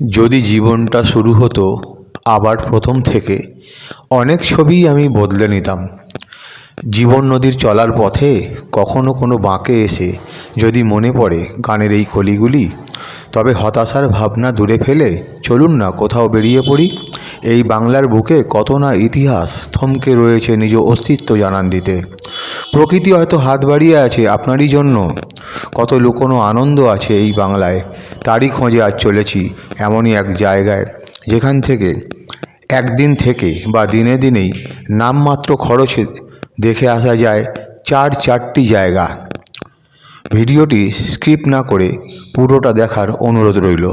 যদি জীবনটা শুরু হতো আবার প্রথম থেকে, অনেক ছবিই আমি বদলে নিতাম। জীবন নদীর চলার পথে কখনো কোনো বাঁকে এসে যদি মনে পড়ে গানের এই কলিগুলি, তবে হতাশার ভাবনা দূরে ফেলে চলুন না কোথাও বেরিয়ে পড়ি। এই বাংলার বুকে কত না ইতিহাস থমকে রয়েছে নিজ অস্তিত্ব জানান দিতে। প্রকৃতি হয়তো হাত বাড়িয়ে আছে আপনারই জন্য। কত লুকোনো আনন্দ আছে এই বাংলায়। তারই খোঁজে আজ চলেছি এমনই এক জায়গায়, যেখান থেকে একদিন থেকে বা দিনে দিনেই নামমাত্র খরচে দেখে আসা যায় চার চারটি জায়গা। ভিডিওটি স্কিপ না করে পুরোটা দেখার অনুরোধ রইল।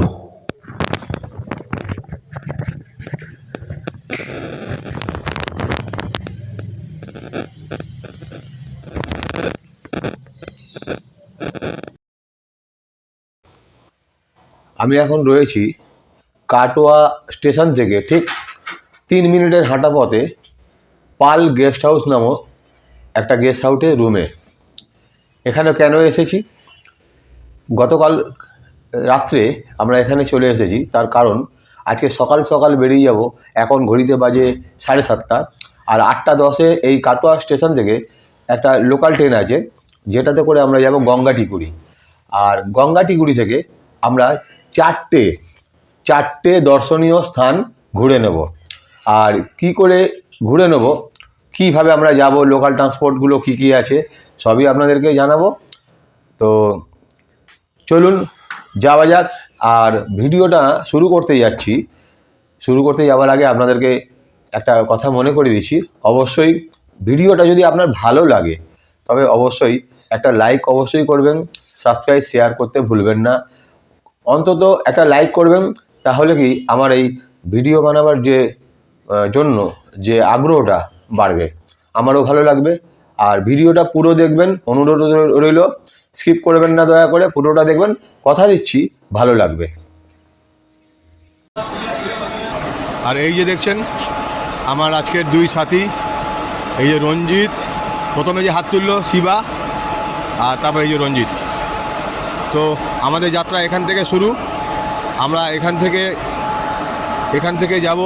আমি এখন রয়েছি কাটোয়া স্টেশন থেকে ঠিক তিন মিনিটের হাঁটা পথে পাল গেস্ট হাউস নামক একটা গেস্ট হাউসে রুমে। এখানে কেন এসেছি? গতকাল রাত্রে আমরা এখানে চলে এসেছি, তার কারণ আজকে সকাল সকাল বেরিয়ে যাব, এখন ঘড়িতে বাজে সাড়ে সাতটা। আর আটটা দশে এই কাটোয়া স্টেশন থেকে একটা লোকাল ট্রেন আছে, যেটাতে করে আমরা যাব গঙ্গাটিকুড়ি। আর গঙ্গাটিকুড়ি থেকে আমরা চারটে চারটে দর্শনীয় স্থান ঘুরে নেব। আর কি করে ঘুরে নেব? কীভাবে আমরা যাব? লোকাল ট্রান্সপোর্টগুলো কী কী আছে? সবই আপনাদেরকে জানাব। তো চলুন, যাওয়া যাক। আর ভিডিওটা শুরু করতে যাচ্ছি। শুরু করতে যাওয়ার আগে আপনাদেরকে একটা কথা মনে করে দিচ্ছি। অবশ্যই ভিডিওটা যদি আপনার ভালো লাগে, তবে অবশ্যই একটা লাইক অবশ্যই করবেন। সাবস্ক্রাইব শেয়ার করতে ভুলবেন না। অন্তত একটা লাইক করবেন, তাহলে কি আমার এই ভিডিও বানাবার যে জন্য যে আগ্রহটা বাড়বে, আমারও ভালো লাগবে। আর ভিডিওটা পুরো দেখবেন, অনুরোধ রইল স্কিপ করবেন না দয়া করে, পুরোটা দেখবেন, কথা দিচ্ছি, ভালো লাগবে। আর এই যে দেখছেন, আমার আজকের দুই সাথী, এই যে রঞ্জিত, প্রথমে যে হাত তুললো শিবা, আর তারপর এই যে রঞ্জিত। তো আমাদের যাত্রা এখান থেকে শুরু। আমরা এখান থেকে এখান থেকে যাব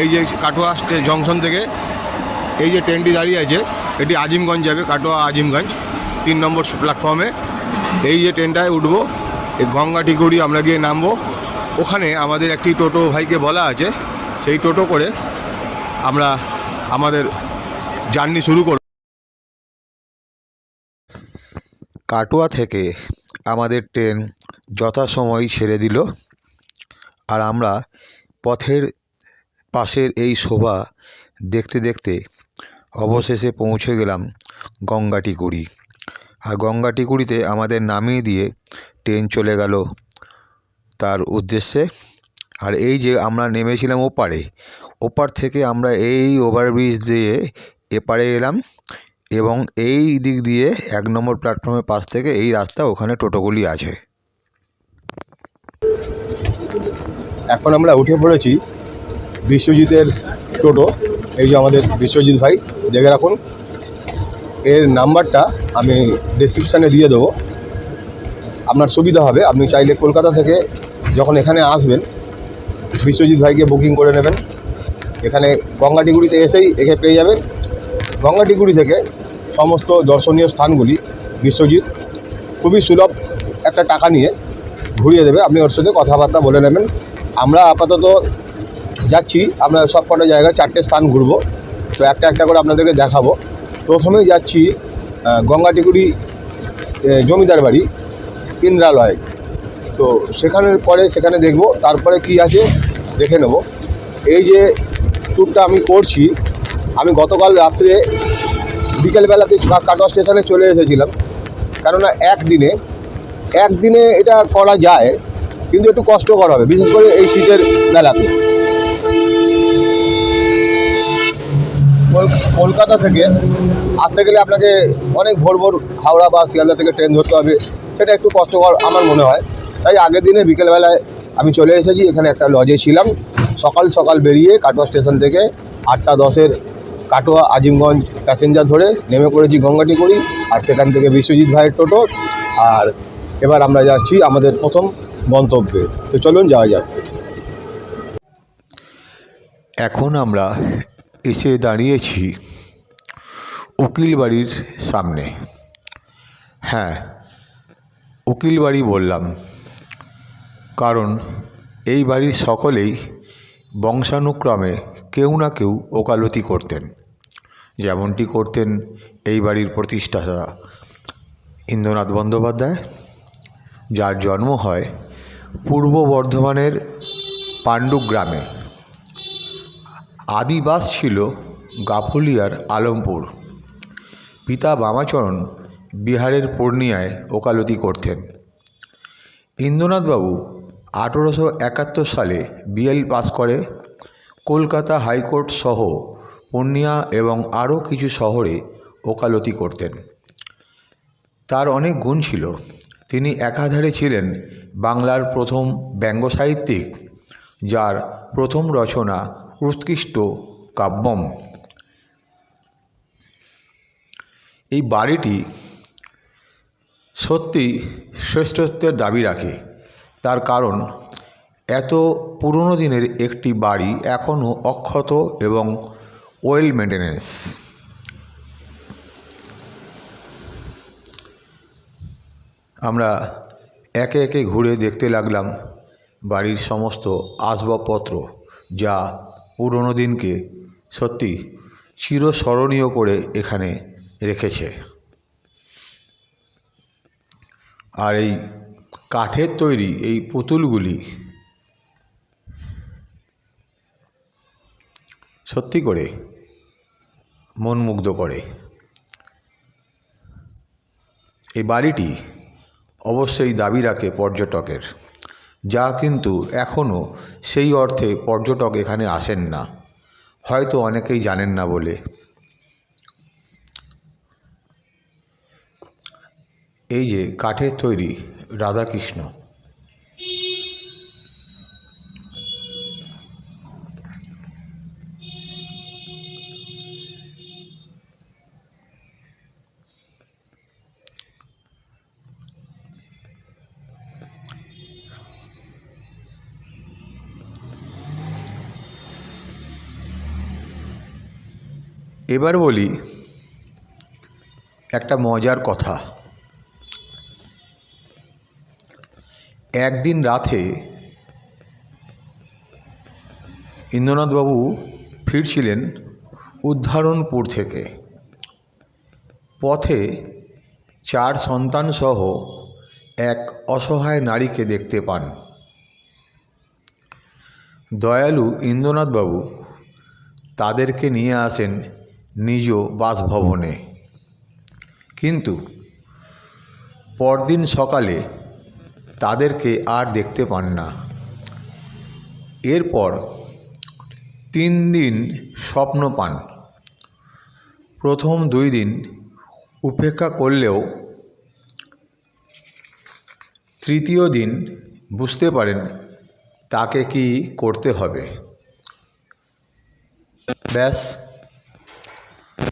এই যে কাটোয়া জংশন থেকে। এই যে ট্রেনটি দাঁড়িয়ে আছে, এটি আজিমগঞ্জ যাবে, কাটোয়া আজিমগঞ্জ, তিন নম্বর প্ল্যাটফর্মে এই যে ট্রেনটায় উঠবো, এই গঙ্গাটিকুড়ি আমরা গিয়ে নামবো। ওখানে আমাদের একটি টোটো ভাইকে বলা আছে, সেই টোটো করে আমরা আমাদের জার্নি শুরু করব। কাটোয়া থেকে আমাদের ট্রেন যথাসময় ছেড়ে দিল আর আমরা পথের পাশের এই শোভা দেখতে দেখতে অবশেষে পৌঁছে গেলাম গঙ্গাটিকুড়ি। আর গঙ্গাটিকুড়িতে আমাদের নামিয়ে দিয়ে ট্রেন চলে গেল তার উদ্দেশ্যে। আর এই যে আমরা নেমেছিলাম ওপারে, ওপার থেকে আমরা এই ওভারব্রিজ দিয়ে এপারে এলাম। এবং এই দিক দিয়ে এক নম্বর প্ল্যাটফর্মের পাশ থেকে এই রাস্তা ওখানে টোটোগুলি আছে। এখন আমরা উঠে পড়েছি বিশ্বজিতের টোটো। এই যে আমাদের বিশ্বজিৎ ভাই, দেখে রাখুন। এর নাম্বারটা আমি ডিসক্রিপশানে দিয়ে দেবো। আপনার সুবিধা হবে, আপনি চাইলে কলকাতা থেকে যখন এখানে আসবেন, বিশ্বজিৎ ভাইকে বুকিং করে নেবেন। এখানে গঙ্গাটিগুড়িতে এসেই একে পেয়ে যাবেন। গঙ্গাটিগুড়ি থেকে সমস্ত দর্শনীয় স্থানগুলি বিশ্বজিৎ খুবই সুলভ একটা টাকা নিয়ে ঘুরিয়ে দেবে। আপনি ওর সাথে কথাবার্তা বলে নেবেন। আমরা আপাতত যাচ্ছি। আমরা সব কটা জায়গায় চারটে স্থান ঘুরবো। তো একটা একটা করে আপনাদেরকে দেখাবো। প্রথমেই যাচ্ছি গঙ্গাটিগুড়ি জমিদার বাড়ি, ইন্দ্রালয়। তো সেখানের পরে সেখানে দেখব। তারপরে কি আছে দেখে নেব। এই যে ট্যুরটা আমি করছি আমি গতকাল রাত্রে বিকেলবেলাতে কাটোয়া স্টেশনে চলে এসেছিলাম। কেননা একদিনে একদিনে এটা করা যায়, কিন্তু একটু কষ্টকর হবে, বিশেষ করে এই শীতের বেলাতে কল- কলকাতা থেকে আসতে গেলে আপনাকে অনেক ভোর ভোর হাওড়া বা শিয়ালদা থেকে ট্রেন ধরতে হবে, সেটা একটু কষ্টকর আমার মনে হয়। তাই আগের দিনে বিকেলবেলায় আমি চলে এসেছি, এখানে একটা লজে ছিলাম। সকাল সকাল বেরিয়ে কাটোয়া স্টেশন থেকে আটটা দশের কাটোয়া, আজিমগঞ্জ প্যাসেঞ্জার ধরে নেমে পড়েছি গঙ্গাটিকুড়ি আর সেখান থেকে বিশ্বজিৎ ভাইয়ের টোটো আর এবার আমরা যাচ্ছি আমাদের প্রথম গন্তব্যে। তো চলুন, যাওয়া যাক। এখন আমরা এসে দাঁড়িয়েছি উকিল বাড়ির সামনে। হ্যাঁ উকিল বাড়ি বললাম। কারণ এই বাড়ির সকলেই বংশানুক্রমে কেউ না কেউ ওকালতি করতেন। যেমনটি করতেন এই বাড়ির প্রতিষ্ঠাতা ইন্দ্রনাথ বন্দ্যোপাধ্যায়, যার জন্ম হয় পূর্ব বর্ধমানের পাণ্ডু গ্রামে। আদিবাস ছিল গাফুলিয়ার আলমপুর। পিতা বামাচরণ বিহারের পূর্ণিয়ায় ওকালতি করতেন। ইন্দ্রনাথবাবু আঠেরোশো একাত্তর সালে বিএল পাস করে। কলকাতা হাইকোর্ট সহ পূর্ণিয়া এবং আরও কিছু শহরে ওকালতি করতেন। তার অনেক গুণ ছিল। তিনি একাধারে ছিলেন বাংলার প্রথম ব্যঙ্গ সাহিত্যিক, যার প্রথম রচনা উৎকৃষ্ট কাব্যম। এই বাড়িটি সত্যি শ্রেষ্ঠত্বের দাবি রাখে। তার কারণ, এত পুরনো দিনের একটি বাড়ি এখনও অক্ষত এবং ওয়েল মেনটেনেন্স আমরা একে একে ঘুরে দেখতে লাগলাম বাড়ির সমস্ত আসবাবপত্র যা পুরনো দিনকে সত্যি চিরস্মরণীয় করে এখানে রেখেছে। আর এই কাঠের তৈরি এই পুতুলগুলি সত্যি করে মন মুগ্ধ করে। এই বাড়িটি অবশ্যই দাবি রাখে পর্যটকের। যা কিন্তু এখনও সেই অর্থে পর্যটক এখানে আসেন না। হয়তো অনেকেই জানেন না বলে। এই যে কাঠের তৈরি রাধাকৃষ্ণ। এবার বলি একটা মজার কথা। একদিন রাতে ইন্দ্রনাথবাবু ফিরছিলেন উদ্ধারণপুর থেকে। পথে চার সন্তানসহ এক অসহায় নারীকে দেখতে পান। দয়ালু ইন্দ্রনাথবাবু তাদেরকে নিয়ে আসেন নিজ বাসভবনে। কিন্তু পরদিন সকালে তাদেরকে আর দেখতে পান না। এরপর তিন দিন স্বপ্ন পান। প্রথম দুই দিন উপেক্ষা করলেও তৃতীয় দিন বুঝতে পারেন তাকে কি করতে হবে। ব্যাস,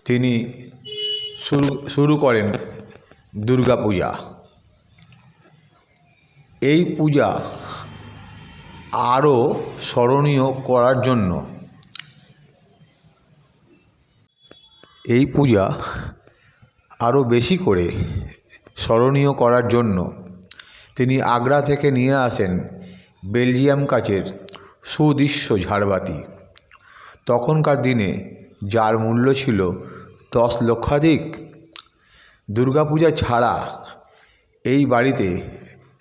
তিনি শুরু শুরু করেন দুর্গা পূজা এই পূজা আরও স্মরণীয় করার জন্য। এই পূজা আরও বেশি করে স্মরণীয় করার জন্য। তিনি আগ্রা থেকে নিয়ে আসেন বেলজিয়াম কাচের সুদৃশ্য ঝাড়বাতি। তখনকার দিনে যার মূল্য ছিল দশ লক্ষাধিক, দুর্গাপূজা ছাড়া এই বাড়িতে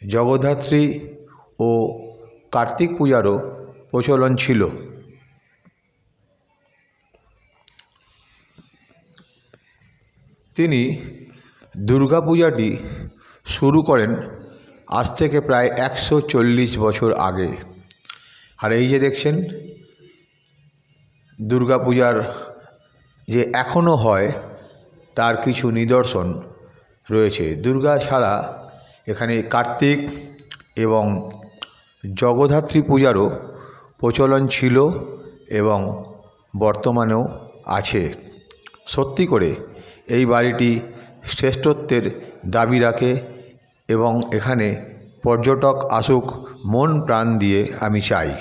জগদ্ধাত্রী ও কার্তিক পূজারও প্রচলন ছিল। তিনি দুর্গাপূজাটি শুরু করেন আজ থেকে প্রায় একশো চল্লিশ বছর আগে। আর এই যে দেখছেন দুর্গাপূজার যে এখনও হয়, তার কিছু নিদর্শন রয়েছে। দুর্গা ছাড়া এখানে কার্তিক এবং জগদ্ধাত্রী পূজারও প্রচলন ছিল এবং বর্তমানেও আছে। সত্যি করে এই বাড়িটি শ্রেষ্ঠত্বের দাবি রাখে এবং এখানে পর্যটক আসুক, মন প্রাণ দিয়ে আমি চাই।